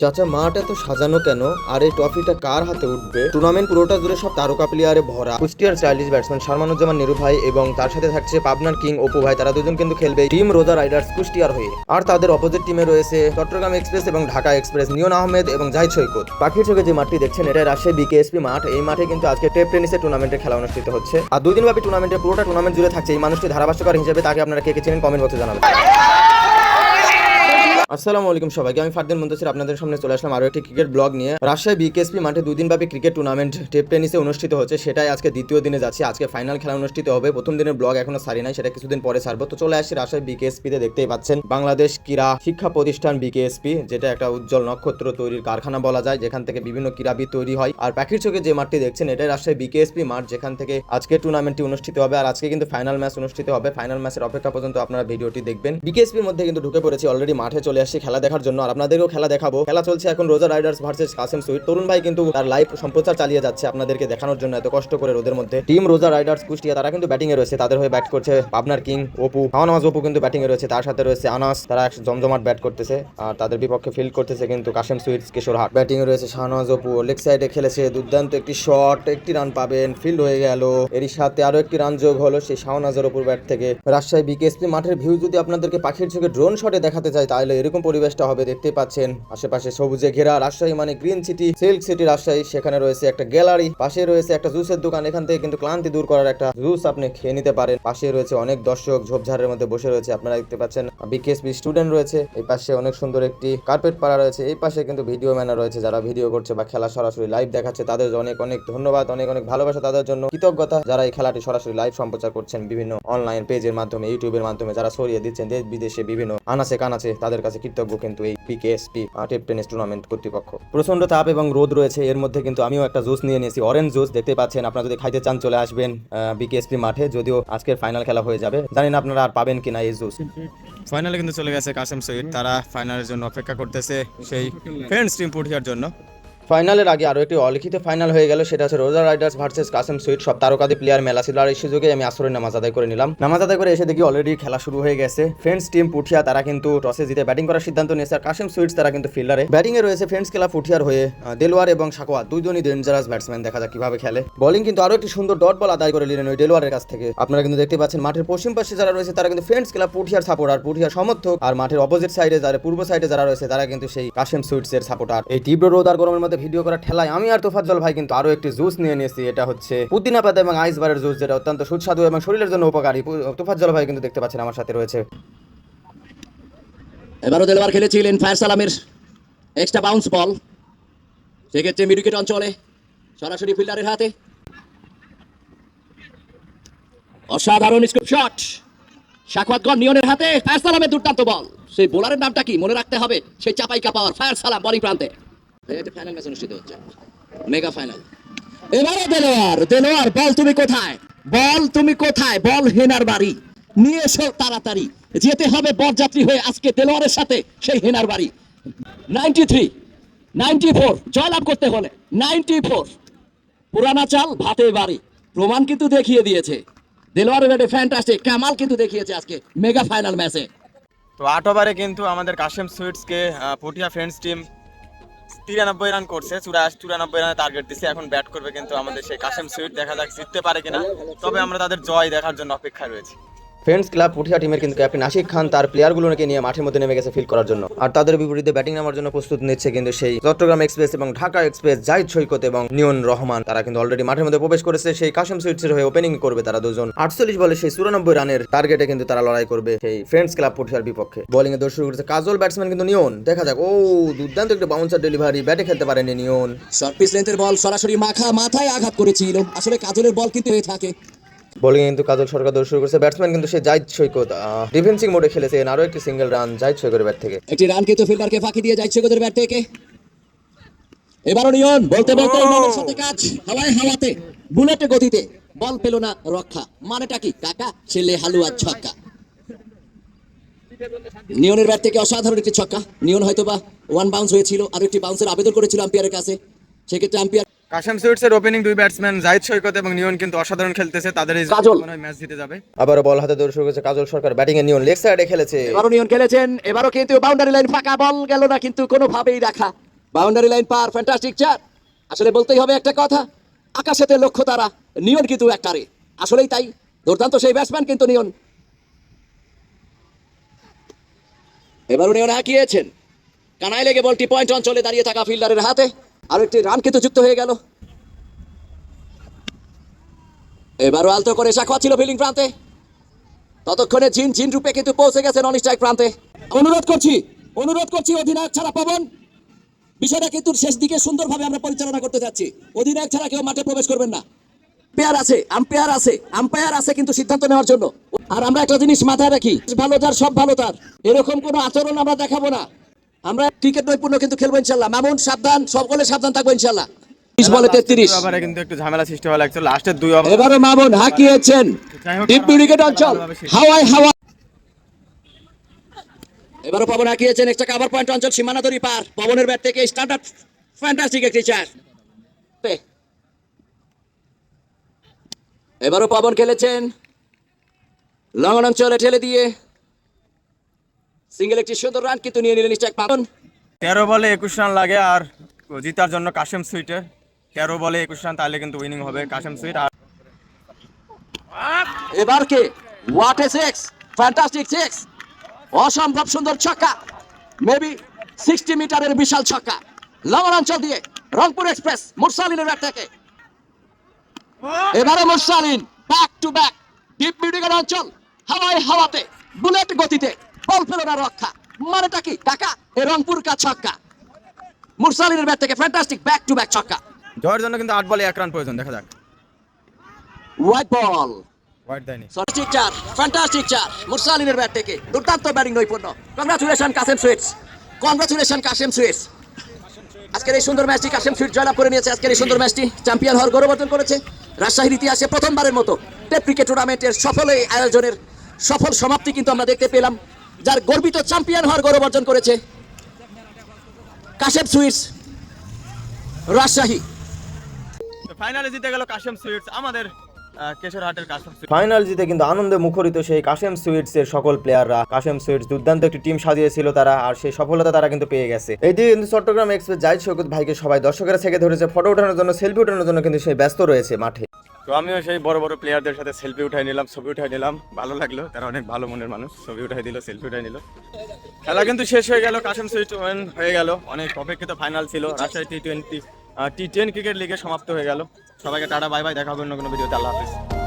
চাচা মাঠ এত সাজানো কেন? আর এই ট্রফিটা কার হাতে উঠবে? টুর্নামেন্ট পুরোটা জুড়ে সব তারকা প্লেয়ারে ভরা। কুষ্টিয়ার চাইল্ডিশ ব্যাটসম্যান সারমানুজ্জামান নিরু ভাই এবং তার সাথে থাকছে পাবনার কিং অপু ভাই। তারা দুজন কিন্তু খেলবে টিম রোজা রাইডার্স কুষ্টিয়ার হয়ে। আর তাদের অপোজিট টিমে রয়েছে চট্টগ্রাম এক্সপ্রেস এবং ঢাকা এক্সপ্রেস নিয়ন আহমেদ এবং জাহিদ সৈকত। পাখির চোখে যে মাঠটি দেখছেন এটা রাজশাহী বিকেএসপি মাঠ। এই মাঠে কিন্তু আজকে টেপ টেনিসের টুর্নামেন্টের খেলা অনুষ্ঠিত হচ্ছে। আর দুদিন ব্যাপী টুর্নামেন্টের পুরোটা টুর্নামেন্ট জুড়ে থাকছে। এই মানুষটি ধারাভাষ্যকার হিসেবে তাকে আপনারা কে কে চেনেন কমেন্ট বক্সে জানাবেন। আসসালামু আলাইকুম সবাইকে, আমি ফারদিন মুন্তাসির, আপনাদের সামনে চলে আসলাম আরও একটি ক্রিকেট ব্লগ নিয়ে। রাজশাহী বিকেএসপি মাঠে দুই দিনব্যাপী ক্রিকেট টুর্নামেন্ট টেপ টেনিসে অনুষ্ঠিত হচ্ছে, সেটাই আজকে দ্বিতীয় দিনে যাচ্ছে। আজকে ফাইনাল খেলা অনুষ্ঠিত হবে, প্রথম দিনের ব্লগ এখনও সারি নাই, সেটা কিছুদিন পরে সারবো। তো চলে আসছি রাজশাহী বিকেএসপি তে, দেখতেই পাচ্ছেন, বাংলাদেশ ক্রীড়া শিক্ষা প্রতিষ্ঠান বিকেএসপি যেটা একটা উজ্জ্বল নক্ষত্র তৈরির কারখানা বলা যায়, যেখান থেকে বিভিন্ন ক্রীড়াবিদ তৈরি হয়। আর পাখির চোখে যে মাঠটি দেখছেন, এটাই রাজশাহী বিকেএসপি মাঠ, যেখান থেকে আজকে টুর্নামেন্টটি অনুষ্ঠিত হবে। আর আজকে কিন্তু ফাইনাল ম্যাচ অনুষ্ঠিত হবে। ফাইনাল ম্যাচের অপেক্ষা পর্যন্ত আপনারা ভিডিওটি দেখবেন। বিকেএসপির মধ্যে কিন্তু ঢুকে পড়েছি অলরেডি মাঠে চলে আসছি খেলা দেখার জন্য। আর আপনাদেরকেও খেলা দেখাবো। খেলা চলছে এখন Roza riders versus Kasem sweet Tarun ভাই কিন্তু তার লাইভ সম্প্রচার চালিয়ে যাচ্ছে আপনাদেরকে দেখানোর জন্য এত কষ্ট করে রোদের মধ্যে। টিম রোজা রাইডার্স কুষ্টিয়া, তারা কিন্তু ব্যাটিং এ রয়েছে। তাদের হয়ে ব্যাট করছে পাবনার কিং অপু। শাহনওয়াজ অপু কিন্তু ব্যাটিং এ রয়েছে। তার সাথে রয়েছে আনাস। তারা জমজমাট ব্যাট করতেছে। আর তাদের বিপক্ষে ফিল্ড করতেছে কিন্তু কাসেম সুইটস ব্যাটিং এ রয়েছে শাহনওয়াজ অপু। লেগ সাইডে খেলেছে দুর্দান্ত একটি শট একটি রান পাবেন। ফিল্ড হয়ে গেল। এরই সাথে আরও একটি রান যোগ হলো সেই শাহনাজের অপুর ব্যাট থেকে। রাজশাহী বিকেএসপি মাঠের ভিউ যদি আপনাদেরকে পাখির চোখে ড্রোন শটে দেখাতে চাই, তাহলে এরকম পরিবেশটা হবে দেখতে পাচ্ছেন। আশেপাশে সবুজে ঘেরা রাজশাহী মানে green city, silk city Rajshahi. সেখানে রয়েছে একটা গ্যালারি পাশে রয়েছে একটা জুসের দোকান। এখান থেকে কিন্তু ক্লান্তি দূর করার একটা জুস আপনি খেয়ে নিতে পারেন। পাশে রয়েছে অনেক দর্শক ঝোপঝাড়ের মধ্যে বসে রয়েছে, আপনারা দেখতে পাচ্ছেন। বিকেএসপি স্টুডেন্ট রয়েছে, এই পাশে অনেক সুন্দর একটি কার্পেট পাড়া রয়েছে। এই পাশে কিন্তু ভিডিও ম্যানার রয়েছে, যারা ভিডিও করছে বা খেলা সরাসরি লাইভ দেখাচ্ছে, তাদের অনেক অনেক ধন্যবাদ, অনেক অনেক ভালোবাসা তাদের জন্য। কৃতজ্ঞতা, যারা এই খেলাটি সরাসরি লাইভ সম্প্রচার করছেন বিভিন্ন অনলাইন পেজের মাধ্যমে, ইউটিউবের মাধ্যমে, যারা ছড়িয়ে দিচ্ছেন দেশ বিদেশে বিভিন্ন আনাচে কানাচে তাদের কাছে কৃতজ্ঞ কিন্তু এই পিকেএসপি টেপ টেনিস টুর্নামেন্ট কর্তৃপক্ষ। প্রচণ্ড তাপ এবং রোদ রয়েছে। এর মধ্যে কিন্তু আমিও একটা জুস নিয়ে নিয়েছি। অরেঞ্জ জুস দেখতে পাচ্ছেন। আপনারা যদি খাইতে চান, চলে আসবেন বিকেএসপি মাঠে। যদিও আজকের ফাইনাল খেলা হয়ে যাবে। জানি না আপনারা আর পাবেন কিনা এই জুস ফাইনালে কিন্তু চলে গেছে কাসেম সৈয়দ। তারা ফাইনালের জন্য অপেক্ষা করতেছে সেই ফ্রেন্ডস টিম পুঠিয়ার জন্য। ফাইনালের আগে আরও একটি অলিখিত ফাইনাল হয়ে গেল, সেটা হচ্ছে রোজা রাইডার্স ভার্সেস কাসেম সুইট সব তারকাদি প্লেয়ার মেলা ছিল। আর এই সুযোগে আমি আসরের নামাজ আদায় করে নিলাম। নামাজ আদায় করে এসে দেখি অলরেডি খেলা শুরু হয়ে গেছে। ফ্রেন্ডস টিম পুঠিয়া তারা কিন্তু টসে জিতে ব্যাটিং করার সিদ্ধান্ত নিয়েছে। আর কাসেম সুইটস তারা কিন্তু ফিল্ডারে ব্যাটিং এ রয়েছে ফ্রেন্ডস খেলা পুঠিয়ার হয়ে দেলোয়ার এবং সাকোয়া। দুইজনই ডেঞ্জারাস ব্যাটসম্যান দেখা যাক কীভাবে খেলে। বোলিং কিন্তু আরও একটি সুন্দর ডট বল আদায় করে নিলেন ওই ডেলোয়ারের কাছ থেকে। আপনারা কিন্তু দেখতে পাচ্ছেন, মাঠের পশ্চিম পাশে যারা রয়েছে, তারা কিন্তু ফ্রেন্ডস খেলা পুঠিয়ার সাপোর্টার পুঠিয়ার সমর্থক আর মাঠের অপোজিট সাইডে যারা, পূর্ব সাইডে যারা রয়েছে, তারা কিন্তু সেই কাসেম সুইটস এর সাপোর্টার এই তীব্র রোদ আর গরমের মধ্যে ভিডিও করা ঠেলায় আমি আর তোফাজ্জল ভাই কিন্তু আরও একটি জুস নিয়ে নিয়েছি, এটা হচ্ছে পুদিনা পাতা এবং আইসবারের জুস, যেটা অত্যন্ত সুস্বাদু এবং শরীরের জন্য উপকারী। তোফাজ্জল ভাই কিন্তু দেখতে পাচ্ছেন আমার সাথে রয়েছে। এবারও দেলোয়ার খেলেছিলেন ফায়ার সালামের এক্সট্রা বাউন্স বল সেক্ষেত্রে মিডুকেট অঞ্চলে সরাসরি ফিল্ডারের হাতে। অসাধারণ স্কোপ শট শাকওয়াতগণ নিয়নের হাতে ফায়ার সালামের দুর্দান্ত বল সেই বোলারের নামটা কি? মনে রাখতে হবে, সেই চাপাই কাপাওয়ার ফায়ার সালাম, বলিং প্রান্তে। এটা ফাইনাল মেগা ফাইনাল এবারে দেলোয়ার দেলোয়ার, বল তুমি কোথায়? বল তুমি কোথায়? বল হেনার বাড়ি। নিয়ে এসো তাড়াতাড়ি। যেতে হবে বরযাত্রী হয়ে আজকে দেলোয়ারের সাথে সেই হেনার বাড়ি। নাইনটি থ্রি নাইনটি ফোর জয়লাভ করতে হলে। নাইনটি ফোর পুরানা চাল ভাতে বাড়ি। প্রমাণ কিন্তু দেখিয়ে দিয়েছে। দেলোয়ারের ব্যাটে ফ্যান্টাস্টিক কামাল কিন্তু দেখিয়েছে আজকে মেগা ফাইনাল ম্যাচে তো আট ওভারে কিন্তু আমাদের কাশেম সুইটসকে পুঠিয়া ফ্রেন্ডস টিম তিরানব্বই রান করছে, চুরাশ, চুরানব্বই রানে টার্গেট দিচ্ছে এখন ব্যাট করবে কিন্তু আমাদের সেই কাশেম সুইট, দেখা যাক জিততে পারে কিনা। তবে আমরা তাদের জয় দেখার জন্য অপেক্ষা রয়েছি। ফ্রেন্ডস ক্লাব পুঠিয়া টিমের কিন্তু ক্যাপ্টেন আশিক খান তার প্লেয়ারগুলোকে নিয়ে মাঠের মধ্যে নেমে গেছে ফিল করার জন্য। আর তাদের বিপরীতে ব্যাটিং নামার জন্য প্রস্তুত নিচ্ছে কিন্তু সেই চট্টগ্রাম এক্সপ্রেস এবং ঢাকা এক্সপ্রেস জাহিদ সৈকত এবং নিয়ন রহমান। তারা কিন্তু অলরেডি মাঠের মধ্যে প্রবেশ করেছে, সেই কাশম সুইটসের হয়ে ওপেনিং করবে তারা দুজন। আটচল্লিশ বলে সেই চুরানব্বই রানের টার্গেটে কিন্তু তারা লড়াই করবে সেই ফ্রেন্ডস ক্লাব পুঠিয়ার বিপক্ষে। বোলিং এ দোষ শুরু করেছে কাজল ব্যাটসম্যান কিন্তু নিয়ন দেখা যাক, ও দুর্দান্ত একটা বাউন্সার ডেলিভারি ব্যাটে খেলতে পারেনি নিয়ন শর্ট পিস লেন্থের বল সরাসরি মাথা মাথায় আঘাত করেছিল। আসলে কাজলের বল কিন্তু হয়ে থাকে। বোলিং কিন্তু কাজল সরকার দৌড় শুরু করেছে। ব্যাটসম্যান কিন্তু সে জাহিদ সৈকত ডিফেন্সিং মোডে খেলেছে। আরও একটি সিঙ্গেল রান জাহিদ সৈকতের ব্যাট থেকে। একটি রান কিন্তু ফিল্ডারকে ফাঁকি দিয়ে যাচ্ছে গোদের ব্যাট থেকে। এবারও নিয়ন বলতে বলতে এই বলের সাথে কাজ হাওয়ায় হাওয়াতে বুলেটে গতিতে। বল পেল না রক্ষা মানেটা কি? কাকা ছেলে হালুয়া ছক্কা। নিয়নের ব্যাট থেকে অসাধারণ একটি ছক্কা। নিয়ন হয়তো বা ওয়ান বাউন্স হয়েছিল আর একটি বাউন্সের আবেদন করেছিল আম্পায়ারের কাছে। সেক্ষেত্রে আম্পায়ার কাশেম সুইটসের ওপেনিং দুই ব্যাটসম্যান জাহিদ সৈকত এবং নিয়ন কিন্তু অসাধারণ খেলতেছে তাদের এই। মনে হয় ম্যাচ জিতে যাবে। আবারও বল হাতে দৌড় শুরু করেছে কাজল সরকার ব্যাটিং এ নিয়ন লেগ সাইডে খেলেছে। এবারও নিয়ন খেলেছেন এবারও কিন্তু বাউন্ডারি লাইন ফাঁকা বল গেল না কিন্তু কোনোভাবেই রাখা। বাউন্ডারি লাইন পার ফ্যান্টাস্টিক চার। আসলে বলতেই হবে একটা কথা আকাশেতে লক্ষ্য তারা নিয়ন কিন্তু একটারে আসলেই তাই দুর্দান্ত সেই ব্যাটসম্যান কিন্তু নিয়ন। এবারও নিয়ন হাঁকিয়েছেন। কানায় লেগে বলটি পয়েন্ট অঞ্চলে দাঁড়িয়ে থাকা ফিল্ডারের হাতে। আর একটি রান কিন্তু যুক্ত হয়ে গেল। এবারও আলতো করে শাখা ছিল ফিল্ডিং প্রান্তে। ততক্ষণে জিন জিন রূপে কিন্তু পৌঁছে গেছেন অনিশ্চয় প্রান্তে। অনুরোধ করছি অনুরোধ করছি অধিনায়ক ছাড়া পাবন। বিষয়টা কিন্তু শেষ দিকে সুন্দরভাবে আমরা পরিচালনা করতে যাচ্ছি। অধিনায়ক ছাড়া কেউ মাঠে প্রবেশ করবেন না। আম্পায়ার আছে আম্পায়ার আছে আম্পায়ার আছে কিন্তু সিদ্ধান্ত নেওয়ার জন্য। আর আমরা একটা জিনিস মাথায় রাখি, ভালো তার সব ভালো তার। এরকম কোনো আচরণ আমরা দেখাবো না। আমরা ক্রিকেট নৈপুণ্য কিন্তু খেলব ইনশাল্লাহ। মামুন সাবধান সকলে সাবধান থাকব ইনশাল্লাহ। বিশ বলে তেত্রিশ। ওভারে কিন্তু একটু ঝামেলা সৃষ্টি হওয়া লাগছে। লাস্টের দুই ওভার এবারও মামুন হাঁকিয়েছেন। ডিপ উইকেট অঞ্চল। হাওয়ায় হাওয়া। এবারও পবন হাঁকিয়েছেন একটা কাভার পয়েন্ট অঞ্চল সীমানা দড়ি পার। পবনের ব্যাট থেকে স্টার্টার ফ্যান্টাস্টিক একটি চার এবারও পবন খেলেছেন। লঙ্গন অঞ্চলে ঠেলে দিয়ে। সিঙ্গেল একটি সুন্দর রান কিন্তু নিয়ে নিলেন স্ট্রাইক পাবন তেরো বলে একুশ রান লাগে আর জিতার জন্য কাশেম সুইটের তেরো বলে একুশ রান তাহলে কিন্তু উইনিং হবে কাশেম সুইট আর এবার কে? What a six fantastic six অসম্ভব সুন্দর ছক্কা। মেবি সিক্সটি মিটারের বিশাল ছক্কা। লবণ অঞ্চল দিয়ে রংপুর এক্সপ্রেস মুরসালিনের ব্যাট থেকে। এবারে Mursalin back to back deep মিডিগার অঞ্চল হাওয়ায় হাওয়াতে বুলেট গতিতে। বল পেল না রক্ষা। মানেটা কি? টাকা এ রংপুর কা ছক্কা। মুরসালিনের ব্যাট থেকে ফ্যান্টাস্টিক ব্যাক টু ব্যাক ছক্কা। জয়ের জন্য কিন্তু আট বলে এক রান প্রয়োজন দেখা যাক। হোয়াইট বল হোয়াইট দেয়নি। ফ্যান্টাস্টিক চার ফ্যান্টাস্টিক চার মুরসালিনের ব্যাট থেকে। দুর্দান্ত ব্যাটিং নৈপুণ্য। Congratulation Kasem sweets congratulation Kasem sweets আজকের এই সুন্দর ম্যাচটি কাসেম সুইট জয়লাভ করে নিয়েছে। আজকের এই সুন্দর ম্যাচটি চ্যাম্পিয়ন হওয়ার গৌরব অর্জন করেছে। রাজশাহীর ইতিহাসে প্রথমবারের মতো টেপ ক্রিকেট টুর্নামেন্টের সফল এই আয়োজনের সফল সমাপ্তি কিন্তু আমরা দেখতে পেলাম। যার গর্বিত চ্যাম্পিয়ন হওয়ার গৌরব অর্জন করেছে কাশেম সুইটস, রাজশাহী। ফাইনালে জিতে গেল কাশেম সুইটস, আমাদের ফাইনাল জিতে কিন্তু আনন্দে মুখরিত সেই কাশেম সুইটস এর সকল প্লেয়াররা কাশেম সুইটস দুর্দান্ত একটি টিম সাজিয়েছিল তারা আর সেই সফলতা তারা কিন্তু পেয়ে গেছে। এইদিকে কিন্তু চট্টগ্রাম এক্সপ্রেস জাহিদ সৈকত ভাইকে সবাই দর্শকেরা থেকে ধরেছে ফটো ওঠানোর জন্য সেলফি ওঠানোর জন্য কিন্তু সেই ব্যস্ত রয়েছে মাঠে। তো আমিও সেই বড় বড় প্লেয়ারদের সাথে সেলফি উঠাই নিলাম ছবি উঠাই নিলাম। ভালো লাগল তারা অনেক ভালো মনের মানুষ ছবি উঠাই দিল সেলফি উঠাই নিল। খেলা কিন্তু শেষ হয়ে গেল কাশেম সুইট ওয়েন হয়ে গেল। অনেক অপেক্ষিত ফাইনাল ছিল Rajshahi T twenty T ten cricket লিগে সমাপ্ত হয়ে গেল। সবাইকে টাটা বাই বাই দেখা হবে অন্য কোনো ভিডিওতে আল্লাহ হাফিজ।